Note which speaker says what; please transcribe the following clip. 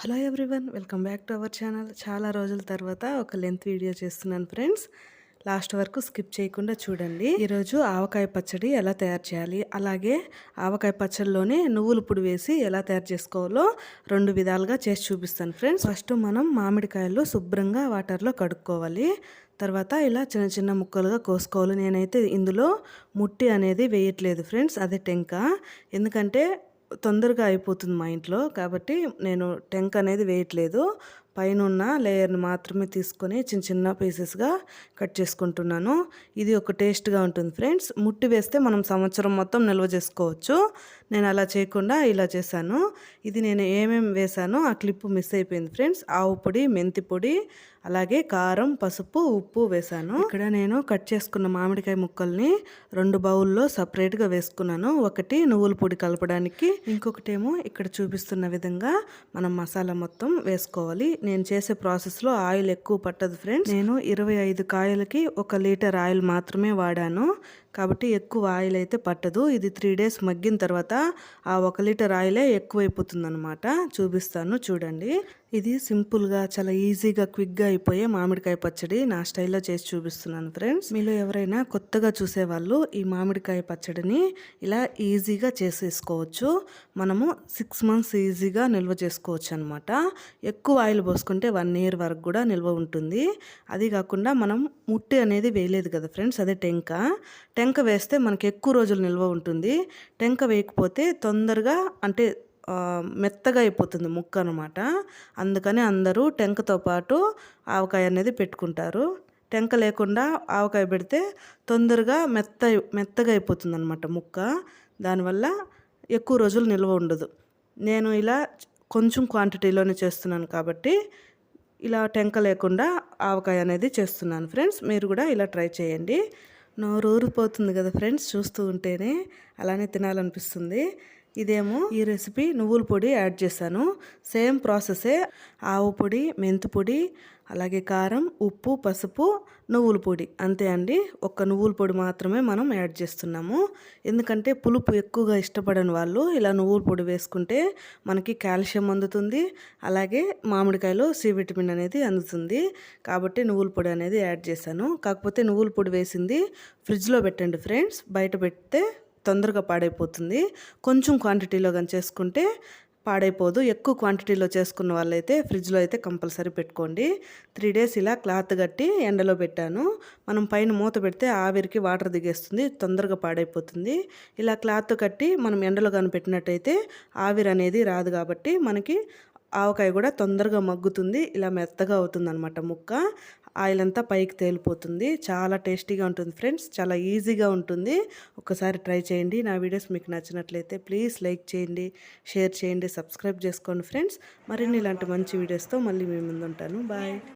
Speaker 1: Hello everyone welcome back to our channel. చాలా రోజుల తర్వాత ఒక లెంత్ వీడియో చేస్తున్నాను ఫ్రెండ్స్. లాస్ట్ వరకు స్కిప్ చేయకుండా చూడండి. ఈరోజు ఆవకాయ పచ్చడి ఎలా తయారు చేయాలి? అలాగే ఆవకాయ పచ్చడిలోనే నువ్వుల పొడి వేసి ఎలా తయారు చేసుకోవాలో రెండు విధాలుగా చేసి చూపిస్తాను ఫ్రెండ్స్. ఫస్ట్ మనం మామిడికాయలు శుభ్రంగా వాటర్లో కడుక్కోవాలి. తర్వాత ఇలా చిన్న చిన్న ముక్కలుగా కోసుకోవాలి. నేనైతే ఇందులో ముట్టి అనేది వేయట్లేదు ఫ్రెండ్స్ అదే టెంక. ఎందుకంటే తొందరగా అయిపోతుంది మా ఇంట్లో కాబట్టి నేను టెంక్ అనేది వేయట్లేదు. పైన ఉన్న లేయర్ని మాత్రమే తీసుకొని చిన్న చిన్న పీసెస్గా కట్ చేసుకుంటున్నాను. ఇది ఒక టేస్ట్గా ఉంటుంది ఫ్రెండ్స్ ముట్టి వేస్తే మనం సంవత్సరం మొత్తం నిల్వ చేసుకోవచ్చు. నేను అలా చేయకుండా ఇలా చేశాను. ఇది నేను ఏమేమి వేశానో ఆ క్లిప్ మిస్ అయిపోయింది ఫ్రెండ్స్ ఆవు పొడి మెంతి పొడి అలాగే కారం పసుపు ఉప్పు వేశాను. ఇక్కడ నేను కట్ చేసుకున్న మామిడికాయ ముక్కల్ని రెండు బౌల్లో సపరేట్గా వేసుకున్నాను. ఒకటి నువ్వుల పొడి కలపడానికి ఇంకొకటేమో ఇక్కడ చూపిస్తున్న విధంగా మనం మసాలా మొత్తం వేసుకోవాలి. నేను చేసే ప్రాసెస్లో ఆయిల్ ఎక్కువ పట్టదు ఫ్రెండ్స్. నేను ఇరవై ఐదు కాయలకి ఒక లీటర్ ఆయిల్ మాత్రమే వాడాను. కాబట్టి ఎక్కువ ఆయిల్ అయితే పట్టదు. ఇది త్రీ డేస్ మగ్గిన తర్వాత ఆ ఒక లీటర్ ఆయిలే ఎక్కువైపోతుంది అనమాట చూపిస్తాను చూడండి. ఇది సింపుల్గా చాలా ఈజీగా క్విక్గా అయిపోయే మామిడికాయ పచ్చడి నా స్టైల్లో చేసి చూపిస్తున్నాను ఫ్రెండ్స్. మీలో ఎవరైనా కొత్తగా చూసేవాళ్ళు ఈ మామిడికాయ పచ్చడిని ఇలా ఈజీగా చేసేసుకోవచ్చు. మనము సిక్స్ మంత్స్ ఈజీగా నిల్వ చేసుకోవచ్చు అనమాట ఎక్కువ ఆయిల్ పోసుకుంటే వన్ ఇయర్ వరకు కూడా నిల్వ ఉంటుంది. అది కాకుండా మనం ముట్టి అనేది వేయలేదు కదా ఫ్రెండ్స్ అదే టెంక. టెంక వేస్తే మనకి ఎక్కువ రోజులు నిల్వ ఉంటుంది. టెంక వేయకపోతే తొందరగా అంటే మెత్తగా అయిపోతుంది ముక్క అనమాట అందుకని అందరూ టెంకతో పాటు ఆవకాయ అనేది పెట్టుకుంటారు. టెంక లేకుండా ఆవకాయ పెడితే తొందరగా మెత్త మెత్తగా అయిపోతుంది అనమాట ముక్క. దానివల్ల ఎక్కువ రోజులు నిల్వ ఉండదు. నేను ఇలా కొంచెం క్వాంటిటీలోనే చేస్తున్నాను కాబట్టి ఇలా టెంక లేకుండా ఆవకాయ అనేది చేస్తున్నాను ఫ్రెండ్స్. మీరు కూడా ఇలా ట్రై చేయండి. నోరు ఊరిపోతుంది కదా ఫ్రెండ్స్ చూస్తూ ఉంటేనే. అలానే తినాలనిపిస్తుంది. ఇదేమో ఈ రెసిపీ నువ్వుల పొడి యాడ్ చేశాను. సేమ్ ప్రాసెసే ఆవు పొడి మెంతి పొడి అలాగే కారం ఉప్పు పసుపు నువ్వుల పొడి. అంతే అండి. ఒక్క నువ్వుల పొడి మాత్రమే మనం యాడ్ చేస్తున్నాము. ఎందుకంటే పులుపు ఎక్కువగా ఇష్టపడని వాళ్ళు ఇలా నువ్వుల పొడి వేసుకుంటే మనకి కాల్షియం అందుతుంది. అలాగే మామిడికాయలో సి విటమిన్ అనేది అందుతుంది. కాబట్టి నువ్వుల పొడి అనేది యాడ్ చేశాను. కాకపోతే నువ్వుల పొడి వేసింది ఫ్రిడ్జ్లో పెట్టండి ఫ్రెండ్స్ బయట పెడితే తొందరగా పాడైపోతుంది. కొంచెం క్వాంటిటీలో కానీ చేసుకుంటే పాడైపోదు. ఎక్కువ క్వాంటిటీలో చేసుకున్న వాళ్ళైతే ఫ్రిడ్జ్లో అయితే కంపల్సరీ పెట్టుకోండి. త్రీ డేస్ ఇలా క్లాత్ కట్టి ఎండలో పెట్టాను. మనం పైన మూత పెడితే ఆవిరికి వాటర్ దిగేస్తుంది. తొందరగా పాడైపోతుంది. ఇలా క్లాత్ కట్టి మనం ఎండలో కానీ పెట్టినట్టయితే ఆవిరి అనేది రాదు కాబట్టి మనకి ఆవకాయ కూడా తొందరగా మగ్గుతుంది. ఇలా మెత్తగా అవుతుంది అనమాట ముక్క. ఆయిల్ అంతా పైకి తేలిపోతుంది. చాలా టేస్టీగా ఉంటుంది ఫ్రెండ్స్. చాలా ఈజీగా ఉంటుంది. ఒకసారి ట్రై చేయండి. నా వీడియోస్ మీకు నచ్చినట్లయితే ప్లీజ్ లైక్ చేయండి షేర్ చేయండి సబ్స్క్రైబ్ చేసుకోండి ఫ్రెండ్స్. మరిన్ని ఇలాంటి మంచి వీడియోస్తో మళ్ళీ మీ ముందు ఉంటాను బాయ్.